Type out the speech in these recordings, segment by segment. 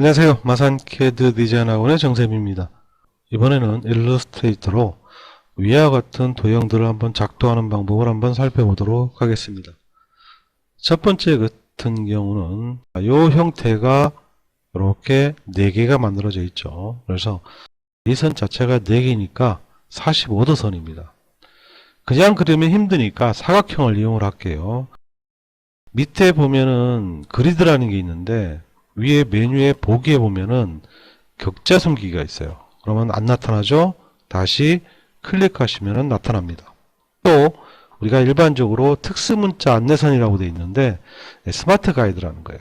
안녕하세요. 마산 캐드 디자인 학원의 정쌤입니다. 이번에는 일러스트레이터로 위와 같은 도형들을 한번 작도하는 방법을 한번 살펴보도록 하겠습니다. 첫 번째 같은 경우는 이 형태가 이렇게 4개가 만들어져 있죠. 그래서 이 선 자체가 4개니까 45도 선입니다. 그냥 그리면 힘드니까 사각형을 이용을 할게요. 밑에 보면은 그리드라는 게 있는데 위에 메뉴에 보기에 보면은 격자 숨기기가 있어요. 그러면 안 나타나죠? 다시 클릭하시면 나타납니다. 또 우리가 일반적으로 특수문자 안내선이라고 되어 있는데 네, 스마트 가이드라는 거예요.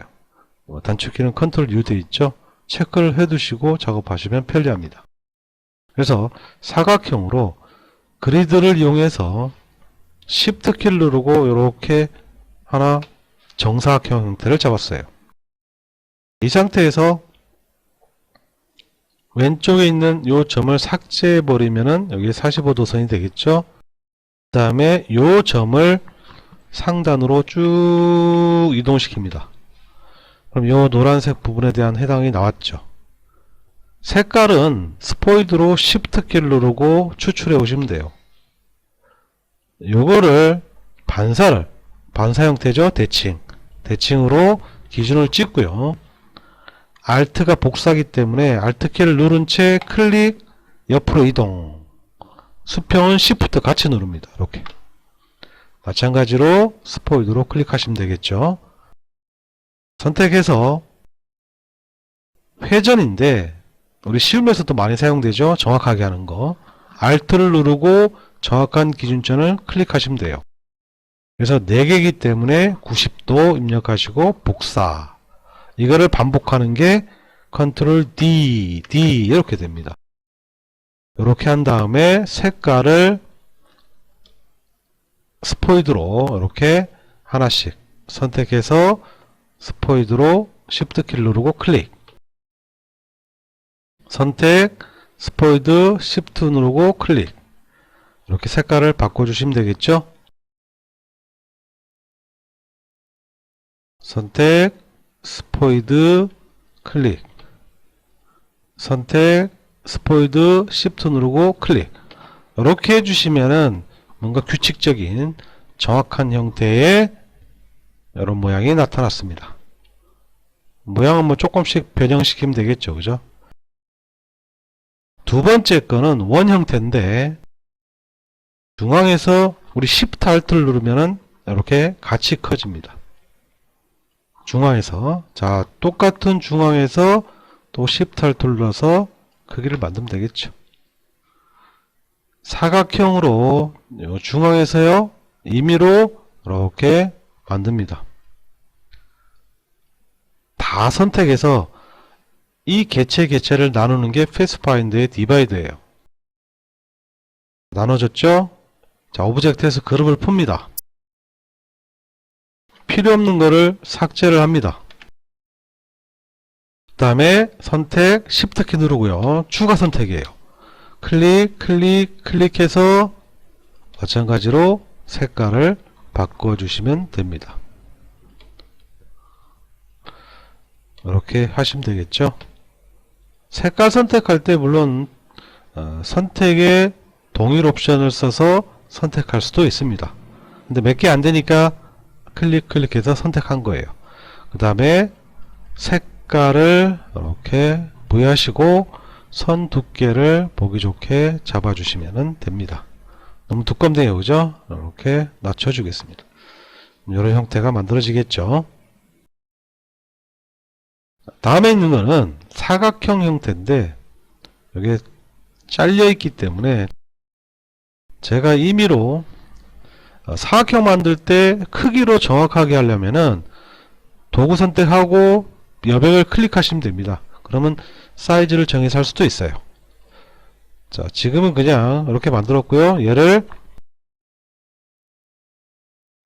어, 단축키는 컨트롤 U 되어 있죠? 체크를 해두시고 작업하시면 편리합니다. 그래서 사각형으로 그리드를 이용해서 Shift 키를 누르고 이렇게 하나 정사각형 형태를 잡았어요. 이 상태에서 왼쪽에 있는 이 점을 삭제해 버리면은 여기 45도선이 되겠죠. 그 다음에 이 점을 상단으로 쭉 이동시킵니다. 그럼 이 노란색 부분에 대한 해당이 나왔죠. 색깔은 스포이드로 Shift 키를 누르고 추출해 오시면 돼요. 요거를 반사를 반사 형태죠. 대칭. 대칭으로 기준을 찍고요. Alt가 복사기 때문에 Alt 키를 누른 채 클릭 옆으로 이동. 수평은 Shift 같이 누릅니다. 이렇게. 마찬가지로 스포이드로 클릭하시면 되겠죠. 선택해서 회전인데 우리 쉬움에서도 많이 사용되죠. 정확하게 하는 거. Alt를 누르고 정확한 기준점을 클릭하시면 돼요. 그래서 4개이기 때문에 90도 입력하시고 복사. 이거를 반복하는 게 컨트롤 D, D 이렇게 됩니다. 이렇게 한 다음에 색깔을 스포이드로 이렇게 하나씩 선택해서 스포이드로 Shift 키를 누르고 클릭. 선택, 스포이드, Shift 누르고 클릭. 이렇게 색깔을 바꿔주시면 되겠죠? 선택, 스포이드, 클릭. 선택, 스포이드, Shift 누르고 클릭. 이렇게 해주시면은 뭔가 규칙적인 정확한 형태의 이런 모양이 나타났습니다. 모양은 뭐 조금씩 변형시키면 되겠죠. 그죠? 두 번째 거는 원 형태인데 중앙에서 우리 Shift Alt를 누르면은 이렇게 같이 커집니다. 중앙에서 자 똑같은 중앙에서 또 Alt 눌러서 크기를 만들면 되겠죠. 사각형으로 요 중앙에서요 임의로 이렇게 만듭니다. 다 선택해서 이 개체 개체를 나누는 게 패스파인드의 디바이드예요. 나눠졌죠? 자, 오브젝트에서 그룹을 풉니다. 필요 없는 거를 삭제를 합니다. 그 다음에 선택, Shift 키 누르고요. 추가 선택이에요. 클릭, 클릭, 클릭해서 마찬가지로 색깔을 바꿔주시면 됩니다. 이렇게 하시면 되겠죠. 색깔 선택할 때 물론 어, 선택에 동일 옵션을 써서 선택할 수도 있습니다. 근데 몇 개 안 되니까 클릭 클릭해서 선택한 거예요. 그 다음에 색깔을 이렇게 부여하시고 선 두께를 보기 좋게 잡아주시면 됩니다. 너무 두껍네요. 그죠? 이렇게 낮춰주겠습니다. 이런 형태가 만들어지겠죠. 다음에 있는 거는 사각형 형태인데 여기에 잘려 있기 때문에 제가 임의로 어, 사각형 만들 때 크기로 정확하게 하려면은 도구 선택하고 여백을 클릭하시면 됩니다. 그러면 사이즈를 정해서 할 수도 있어요. 자, 지금은 그냥 이렇게 만들었고요. 얘를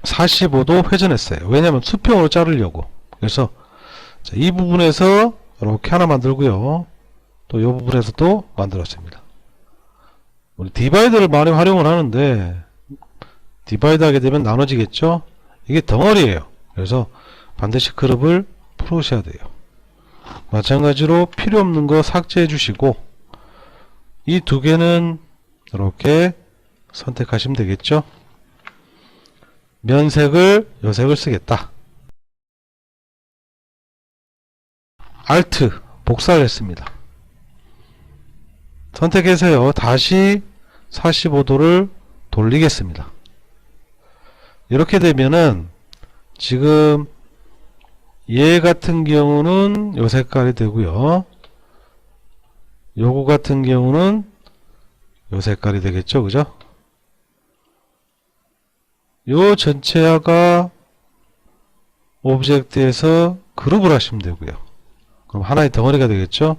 45도 회전했어요. 왜냐하면 수평으로 자르려고. 그래서 자, 이 부분에서 이렇게 하나 만들고요. 또 이 부분에서도 만들었습니다. 우리 디바이더를 많이 활용을 하는데 디바이드 하게 되면 나눠지겠죠? 이게 덩어리예요. 그래서 반드시 그룹을 풀으셔야 돼요. 마찬가지로 필요 없는 거 삭제해 주시고 이 두 개는 이렇게 선택하시면 되겠죠. 면색을 요색을 쓰겠다. Alt 복사를 했습니다. 선택해서요. 다시 45도를 돌리겠습니다. 이렇게 되면은 지금 얘 같은 경우는 요 색깔이 되고요. 요거 같은 경우는 요 색깔이 되겠죠. 그죠? 요 전체가 오브젝트에서 그룹을 하시면 되고요. 그럼 하나의 덩어리가 되겠죠?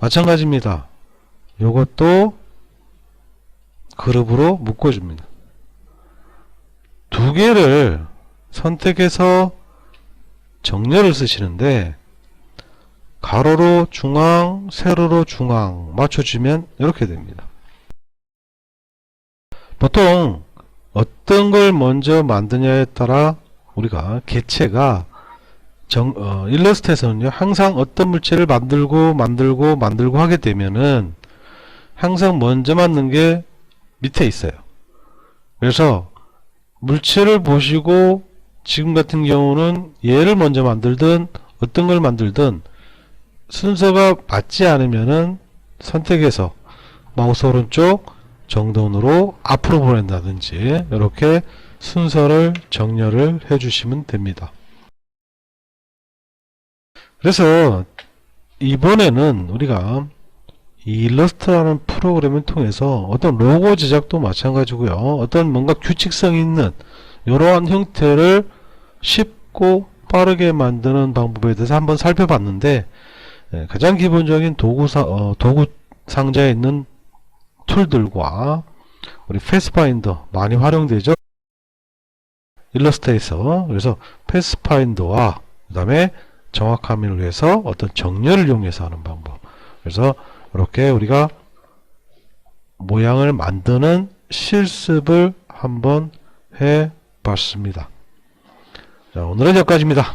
마찬가지입니다. 요것도 그룹으로 묶어줍니다. 두 개를 선택해서 정렬을 쓰시는데 가로로 중앙, 세로로 중앙 맞춰주면 이렇게 됩니다. 보통 어떤 걸 먼저 만드냐에 따라 우리가 개체가 정, 어, 일러스트에서는요 항상 어떤 물체를 만들고 만들고 만들고 하게 되면은 항상 먼저 만든 게 밑에 있어요. 그래서 물체를 보시고 지금 같은 경우는 얘를 먼저 만들든 어떤 걸 만들든 순서가 맞지 않으면은 선택해서 마우스 오른쪽 정돈으로 앞으로 보낸다든지 이렇게 순서를 정렬을 해 주시면 됩니다. 그래서 이번에는 우리가 이 일러스트라는 프로그램을 통해서 어떤 로고 제작도 마찬가지고요. 어떤 뭔가 규칙성 있는 이러한 형태를 쉽고 빠르게 만드는 방법에 대해서 한번 살펴봤는데 예, 가장 기본적인 도구 사, 어, 도구 상자에 있는 툴들과 우리 패스파인더 많이 활용되죠. 일러스트에서 그래서 패스파인더와 그 다음에 정확함을 위해서 어떤 정렬을 이용해서 하는 방법 그래서 이렇게 우리가 모양을 만드는 실습을 한번 해 봤습니다. 자, 오늘은 여기까지입니다.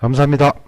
감사합니다.